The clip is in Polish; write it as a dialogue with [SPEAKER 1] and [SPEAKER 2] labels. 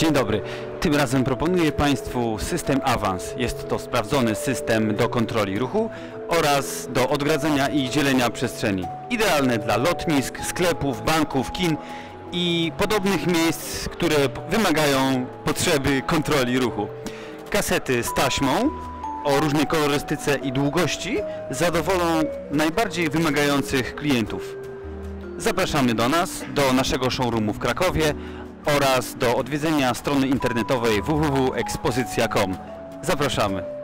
[SPEAKER 1] Dzień dobry. Tym razem proponuję Państwu system Avans. Jest to sprawdzony system do kontroli ruchu oraz do odgradzania i dzielenia przestrzeni. Idealny dla lotnisk, sklepów, banków, kin i podobnych miejsc, które wymagają potrzeby kontroli ruchu. Kasety z taśmą o różnej kolorystyce i długości zadowolą najbardziej wymagających klientów. Zapraszamy do nas, do naszego showroomu w Krakowie oraz do odwiedzenia strony internetowej www.ekspozycja.com. Zapraszamy.